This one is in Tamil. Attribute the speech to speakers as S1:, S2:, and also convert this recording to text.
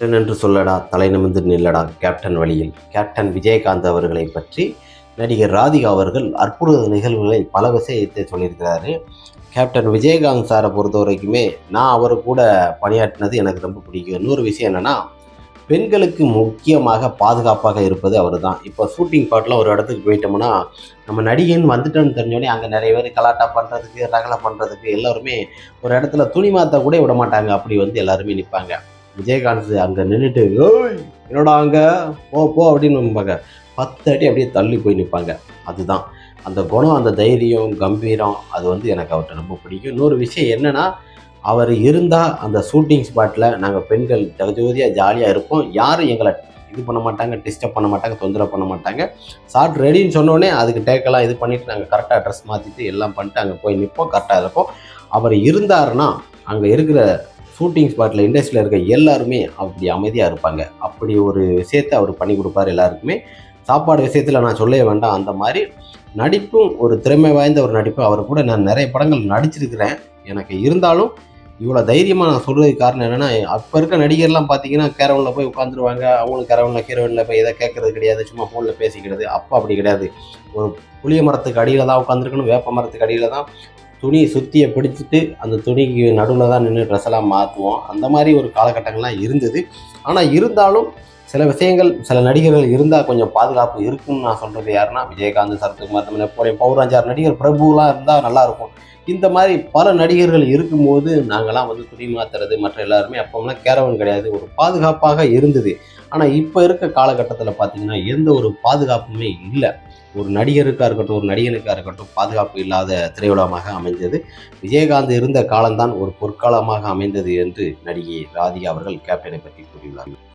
S1: என்று சொல்லடா தலை நிமிர்ந்து நில்லடா கேப்டன் வழியில். கேப்டன் விஜயகாந்த் அவர்களை பற்றி நடிகர் ராதிகா அவர்கள் அற்புத நிகழ்வுகளை பல விஷயத்தை சொல்லியிருக்கிறாரு. கேப்டன் விஜயகாந்த் சாரை பொறுத்த வரைக்குமே நான் அவர் கூட பணியாற்றினது எனக்கு ரொம்ப பிடிக்கும். இன்னொரு விஷயம் என்னென்னா பெண்களுக்கு முக்கியமாக பாதுகாப்பாக இருப்பது அவர் தான் இப்போ ஷூட்டிங் பாட்டில் ஒரு இடத்துக்கு போயிட்டோம்னா நம்ம நடிகைன்னு வந்துட்டோன்னு தெரிஞ்சோடனே அங்கே நிறைய பேர் கலாட்டா பண்ணுறதுக்கு ரகலை பண்ணுறதுக்கு எல்லோருமே ஒரு இடத்துல துணி மாற்ற கூட விட மாட்டாங்க. அப்படி வந்து எல்லாருமே நிற்பாங்க விஜயகாந்த் அங்கே நின்றுட்டு ஓய் அங்கே? போ போ அப்படின்னு நம்பாங்க பத்து அடி அப்படியே தள்ளி போய் நிற்பாங்க அதுதான். அந்த குணம் அந்த தைரியம் கம்பீரம் அது வந்து எனக்கு அவர்கிட்ட ரொம்ப பிடிக்கும். இன்னொரு விஷயம் என்னென்னா அவர் இருந்தால் அந்த ஷூட்டிங் ஸ்பாட்டில் நாங்கள் பெண்கள் ஜகஜோதியாக ஜாலியாக இருப்போம். யாரும் எங்களை இது பண்ண மாட்டாங்க டிஸ்டர்ப் பண்ண மாட்டாங்க தொந்தரவு பண்ண மாட்டாங்க. ஷார்ட் ரெடின்னு சொன்னோடனே அதுக்கு டேக்கெல்லாம் இது பண்ணிவிட்டு நாங்கள் கரெக்டாக ட்ரெஸ் மாற்றிட்டு எல்லாம் பண்ணிட்டு அங்கே போய் நிற்போம் கரெக்டாக இருப்போம். அவர் இருந்தாருன்னா அங்கே இருக்கிற ஷூட்டிங் ஸ்பாட்டில் இண்டஸ்ட்ரியில் இருக்க எல்லாருமே அப்படி அமைதியாக இருப்பாங்க. அப்படி ஒரு விஷயத்தை அவர் பண்ணி கொடுப்பார் எல்லாருக்குமே. சாப்பாடு விஷயத்தில் நான் சொல்லவே வேண்டாம். அந்த மாதிரி நடிப்பும் ஒரு திறமை வாய்ந்த ஒரு நடிப்பு. அவர் கூட நான் நிறைய படங்கள் நடிச்சிருக்கிறேன். எனக்கு இருந்தாலும் இவ்வளோ தைரியமாக நான் சொல்கிறதுக்கு காரணம் என்னென்னா அப்போ இருக்க நடிகர்லாம் பார்த்தீங்கன்னா கேரவனில் போய் உட்காந்துருவாங்க அவங்களும் கேரவனில் ஹீரோயினில் போய் எதை கேட்கறது கிடையாது. சும்மா ஃபோனில் பேசிக்கிறது. அப்போ அப்படி கிடையாது. ஒரு புளிய மரத்துக்கு அடியில் தான் உட்காந்துருக்கணும் வேப்ப மரத்துக்கு அடியில் தான் துணி சுற்றியை பிடிச்சிட்டு அந்த துணிக்கு நடுவில் தான் நின்று ட்ரெஸ்ஸெல்லாம் மாற்றுவோம் அந்த மாதிரி ஒரு காலகட்டங்கள்லாம் இருந்தது. ஆனால் இருந்தாலும் சில விஷயங்கள் சில நடிகர்கள் இருந்தால் கொஞ்சம் பாதுகாப்பு இருக்கும்னு நான் சொல்கிறது யாருன்னா விஜயகாந்த் சரத்குமார் தமிழ் நெப்போலியன் பௌராஞ்சார் நடிகர் பிரபுலாம் இருந்தால் நல்லாயிருக்கும் இந்த மாதிரி பல நடிகர்கள் இருக்கும்போது நாங்களாம் வந்து துணி மாத்துறது மற்ற எல்லாருமே அப்போம்லாம் கேரவன் கிடையாது. ஒரு பாதுகாப்பாக இருந்தது. ஆனால் இப்போ இருக்க காலகட்டத்தில் பார்த்தீங்கன்னா எந்த ஒரு பாதுகாப்புமே இல்லை. ஒரு நடிகருக்காக இருக்கட்டும் ஒரு நடிகனுக்காக இருக்கட்டும் பாதுகாப்பு இல்லாத திரையுலகமாக அமைந்தது. விஜயகாந்த் இருந்த காலம்தான் ஒரு பொற்காலமாக அமைந்தது என்று நடிகை ராதிகா அவர்கள் கேப்டனை பற்றி கூறியுள்ளார்